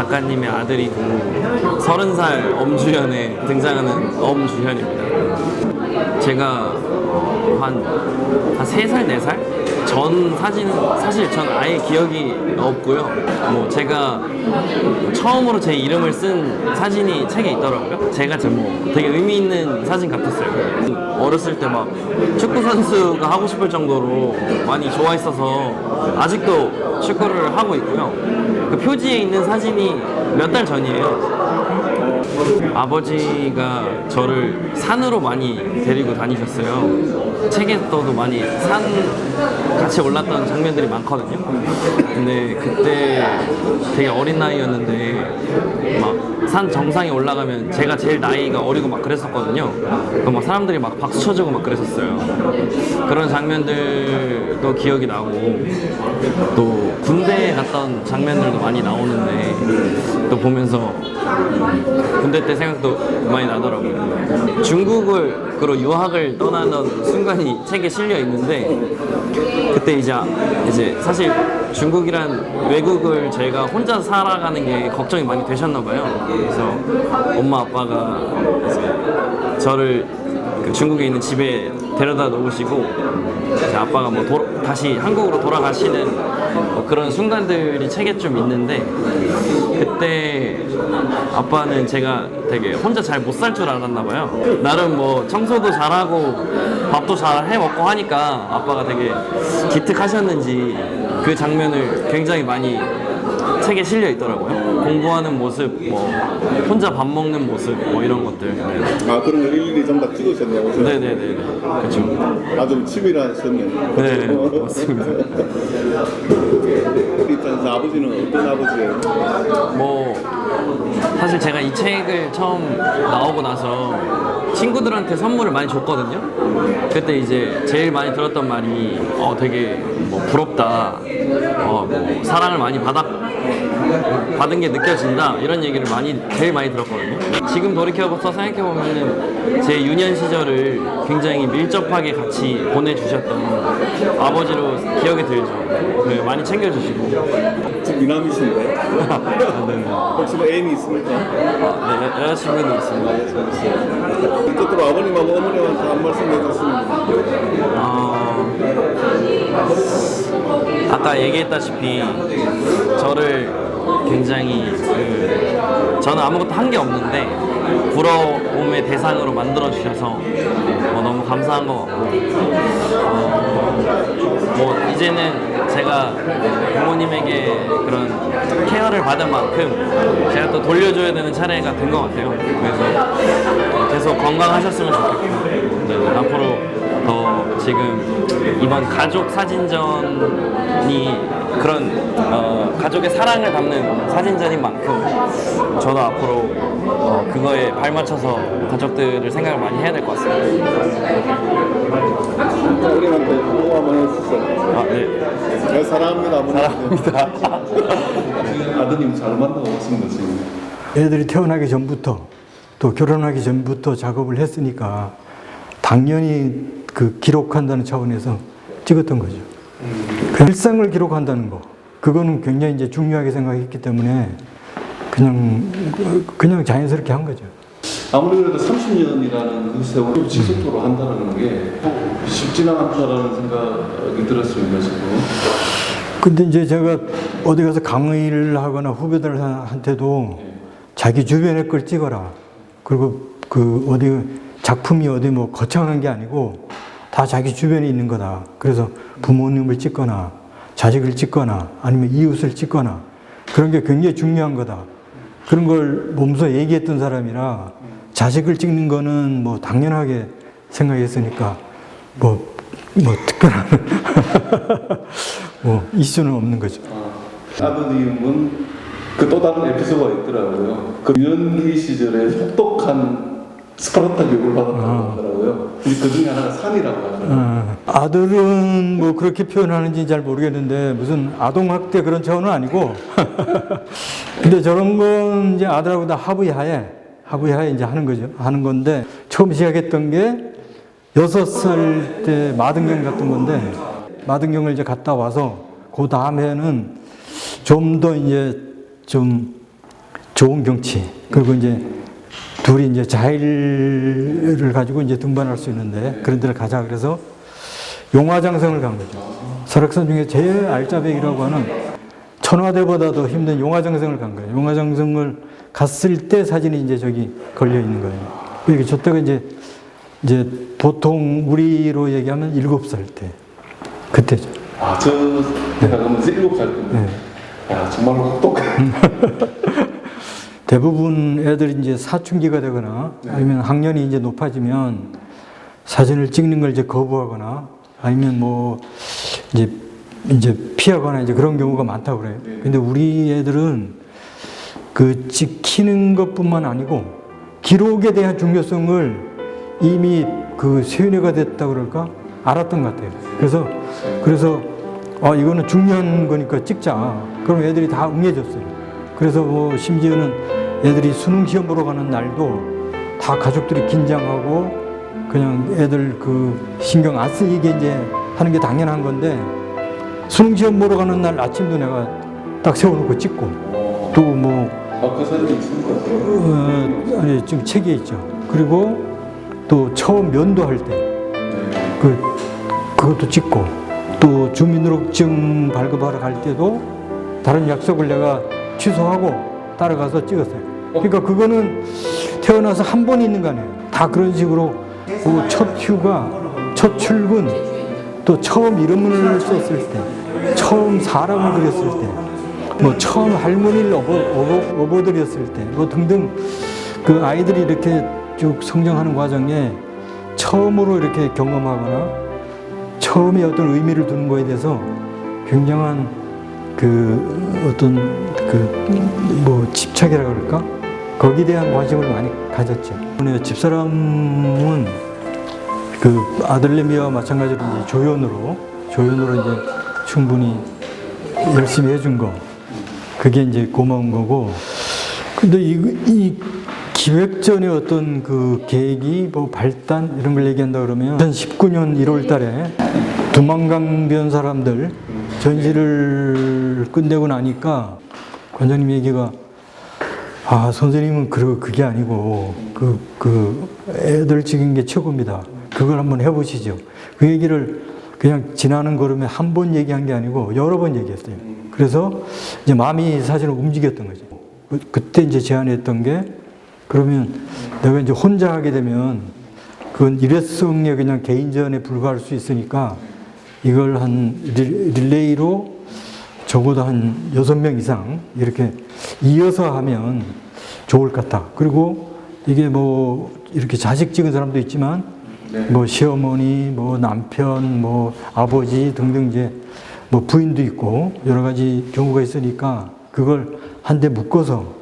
작가님의 아들이고 서른 살 엄주현에 등장하는 엄주현입니다. 제가 한, 한 3살, 4살? 전 사진은 사실 전 아예 기억이 없고요. 뭐 제가 처음으로 제 이름을 쓴 사진이 책에 있더라고요. 제가 뭐 되게 의미 있는 사진 같았어요. 어렸을 때 막 축구 선수가 하고 싶을 정도로 많이 좋아했어서 아직도 축구를 하고 있고요. 그 표지에 있는 사진이 몇 달 전이에요. 아버지가 저를 산으로 많이 데리고 다니셨어요. 책에서도 많이 산 같이 올랐던 장면들이 많거든요. 근데 그때 되게 어린 나이였는데 막 산 정상에 올라가면 제가 제일 나이가 어리고 막 그랬었거든요. 그막 사람들이 막 박수 쳐주고 막 그랬었어요. 그런 장면들도 기억이 나고 또 군대에 갔던 장면들도 많이 나오는데 또 보면서 군대 때 생각도 많이 나더라고요. 중국을 그로 유학을 떠나던 순간 이 책에 실려 있는데 그때 이제 이제 사실 중국이란 외국을 제가 혼자 살아가는 게 걱정이 많이 되셨나 봐요. 그래서 엄마 아빠가 이제 저를 그 중국에 있는 집에 데려다 놓으시고 이제 아빠가 뭐 도- 다시 한국으로 돌아가시는 뭐 그런 순간들이 책에 좀 있는데 그때 아빠는 제가 되게 혼자 잘 못 살 줄 알았나 봐요. 나름 뭐 청소도 잘하고 밥도 잘 해 먹고 하니까 아빠가 되게 기특하셨는지 그 장면을 굉장히 많이 책에 실려 있더라고요. 공부하는 모습, 뭐 혼자 밥 먹는 모습, 뭐 이런 것들. 아 그런 걸 일일이 전부 다 찍으셨네요. 네네네. 그렇죠. 아좀 치밀하셨네요. 네, 맞습니다. 그 입장에서 아버지는 어떤 아버지예요? 뭐 사실 제가 이 책을 처음 나오고 나서 친구들한테 선물을 많이 줬거든요. 그때 이제 제일 많이 들었던 말이 어 되게 뭐 부럽다. 어뭐 사랑을 많이 받았 받은 게 느껴진다 이런 얘기를 많이 제일 많이 들었거든요. 지금 돌이켜서 생각해 보면은 제 유년 시절을 굉장히 밀접하게 같이 보내주셨던 아버지로 기억이 들죠. 네, 많이 챙겨주시고. 지금 미남이신데 네. 혹시 뭐 애인이 있습니까? 아, 네, 여- 여자친구도 있습니다. 끝으로 아버님하고 어머님한테 한 말씀 해주시면 어, 아까 얘기했다시피 저를 굉장히 그 저는 아무것도 한 게 없는데 부러움의 대상으로 만들어 주셔서 어, 너무 감사한 것 같고 어, 뭐 이제는 제가 부모님에게 그런 케어를 받은 만큼 제가 또 돌려줘야 되는 차례가 된 것 같아요. 그래서 계속 건강하셨으면 좋겠고 네, 앞으로 더 지금 이번 가족 사진전이 그런 어, 가족의 사랑을 담는 사진전인 만큼 저도 앞으로 어, 그거에 발맞춰서 가족들을 생각을 많이 해야 될 것 같습니다. 어머님한테 뭐 한번 해주세요. 아, 네. 내가 사랑합니다 아버님. 사랑합니다. 아드님 잘 만나봤습니다 지금. 애들이 태어나기 전부터 또 결혼하기 전부터 작업을 했으니까 당연히 그 기록한다는 차원에서 찍었던 거죠. 그 일상을 기록한다는 거, 그거는 굉장히 이제 중요하게 생각했기 때문에 그냥 그냥 자연스럽게 한 거죠. 아무리 그래도 30년이라는 그 세월을 지속적으로 한다는 게 쉽지는 않다라는 생각이 들었습니다 지금. 근데 이제 제가 어디 가서 강의를 하거나 후배들한테도 자기 주변에 걸 찍어라. 그리고 그 어디 작품이 어디 뭐 거창한 게 아니고 다 자기 주변에 있는 거다. 그래서 부모님을 찍거나 자식을 찍거나 아니면 이웃을 찍거나 그런 게 굉장히 중요한 거다. 그런 걸 몸소 얘기했던 사람이라 자식을 찍는 거는 뭐 당연하게 생각했으니까 뭐, 뭐 특별한 뭐 이슈는 없는 거죠. 아드님은 그 또 다른 에피소드가 있더라고요. 그 유년기 시절에 혹독한 스파르타 교육을 받았다고 아. 하더라고요. 그 중에 하나가 산이라고 하더라고요. 어, 아들은 뭐 그렇게 표현하는지 잘 모르겠는데 무슨 아동학대 그런 차원은 아니고 근데 저런 건 이제 아들하고 다 합의하에 합의하에 이제 하는 거죠 하는 건데 처음 시작했던 게 여섯 살 때 마등경 갔던 건데 마등경을 이제 갔다 와서 그 다음에는 좀 더 이제 좀 좋은 경치 그리고 이제 둘이 이제 자일을 가지고 이제 등반할 수 있는데 그런 데를 가자 그래서 용화장성을 간 거죠. 설악산 중에 제일 알짜배기라고 하는 천화대보다 더 힘든 용화장성을 간 거예요. 용화장성을 갔을 때 사진이 이제 저기 걸려 있는 거예요. 이게 저 때가 이제 이제 보통 우리로 얘기하면 일곱 살 때 그때죠. 아, 저 때가 그러면 일곱 살 때인데. 네. 야, 정말 혹독한. 대부분 애들이 이제 사춘기가 되거나 아니면 학년이 이제 높아지면 사진을 찍는 걸 이제 거부하거나 아니면 뭐 이제 이제 피하거나 이제 그런 경우가 많다고 그래요. 근데 우리 애들은 그 찍히는 것뿐만 아니고 기록에 대한 중요성을 이미 그 세뇌가 됐다 그럴까 알았던 것 같아요. 그래서 그래서 아 이거는 중요한 거니까 찍자. 그럼 애들이 다 응해줬어요. 그래서 뭐 심지어는 애들이 수능 시험 보러 가는 날도 다 가족들이 긴장하고 그냥 애들 그 신경 안 쓰이게 이제 하는 게 당연한 건데 수능 시험 보러 가는 날 아침도 내가 딱 세워놓고 찍고 또뭐 아, 그 사진이 있는 것 같아요. 어, 아니, 지금 책에 있죠. 그리고 또 처음 면도할 때 그 그것도 찍고 또 주민등록증 발급하러 갈 때도 다른 약속을 내가 취소하고 따라가서 찍었어요. 그러니까 그거는 태어나서 한 번 있는 거 아니에요. 다 그런 식으로 그 첫 휴가, 첫 출근, 또 처음 이름을 썼을 때, 처음 사람을 그렸을 때, 뭐 처음 할머니를 업어, 업어, 업어드렸을 때, 뭐 등등 그 아이들이 이렇게 쭉 성장하는 과정에 처음으로 이렇게 경험하거나 처음에 어떤 의미를 두는 거에 대해서 굉장한 그 어떤 그 뭐 집착이라 그럴까? 거기에 대한 관심을 많이 가졌죠. 집사람은 그 아들내미와 마찬가지로 이제 조연으로 조연으로 이제 충분히 열심히 해준 거. 그게 이제 고마운 거고. 근데 이, 이 기획전의 어떤 그 계획이 뭐 발단 이런 걸 얘기한다 그러면 2019년 1월 달에 두만강변 사람들 전시를 끝내고 나니까 관장님 얘기가 아 선생님은 그 그게 아니고 그그 애들 찍은 게 최고입니다. 그걸 한번 해보시죠. 그 얘기를 그냥 지나는 걸음에 한 번 얘기한 게 아니고 여러 번 얘기했어요. 그래서 이제 마음이 사실은 움직였던 거죠. 그- 그때 이제 제안했던 게 그러면 내가 이제 혼자 하게 되면 그건 일회성의 그냥 개인전에 불과할 수 있으니까 이걸 한 릴- 릴레이로 적어도 한 여섯 명 이상 이렇게 이어서 하면 좋을 것 같다. 그리고 이게 뭐 이렇게 자식 찍은 사람도 있지만 뭐 시어머니, 뭐 남편, 뭐 아버지 등등 이제 뭐 부인도 있고 여러 가지 경우가 있으니까 그걸 한데 묶어서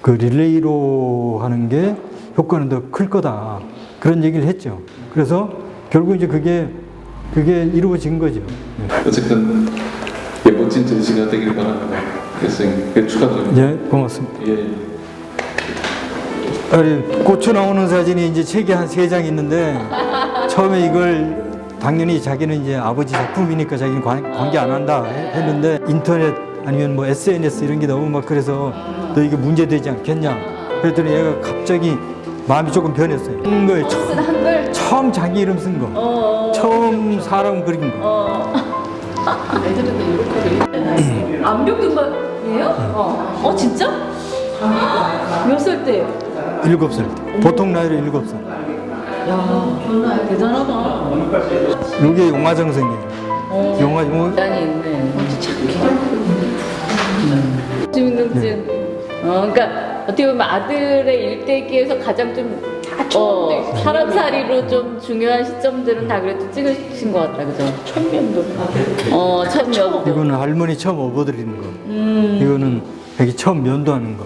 그 릴레이로 하는 게 효과는 더 클 거다. 그런 얘기를 했죠. 그래서 결국 이제 그게 그게 이루어진 거죠. 네. 어쨌든 예, 멋진 전시가 되길 바랍니다. 교수님, 예, 축하드립니다. 예, 고맙습니다. 예. 아니, 고추 나오는 사진이 이제 책에 한세 장 있는데 처음에 이걸 당연히 자기는 이제 아버지 작품이니까 자기는 관, 관계 안 한다 해- 했는데 인터넷 아니면 뭐 SNS 이런 게 너무 막 그래서 너 이게 문제되지 않겠냐 그랬더니 얘가 갑자기 마음이 조금 변했어요. 쓴 거예요. 처음, 처음 자기 이름 쓴 거. 어. 처음 사람 그린 거. 어. 애들은 이렇게 암벽 등반이에요? 어. 어 진짜? 몇 살 때? 일곱 살 때. 보통 나이로 일곱 살. 야, 대단하다. 이게 용화정성이에요. 어, 용화, 용화, 대단히 있네. 어째 착해. 주민등증. 어, 그러니까 어떻게 보면 아들의 일대기에서 가장 좀 어, 사람살이로 좀 중요한 시점들은 다 그래도 찍으신 것 같다, 그죠? 천면도. 어, 천면도. 이거는 할머니 처음 업어드리는 거. 음. 이거는 여기 처음 면도하는 거.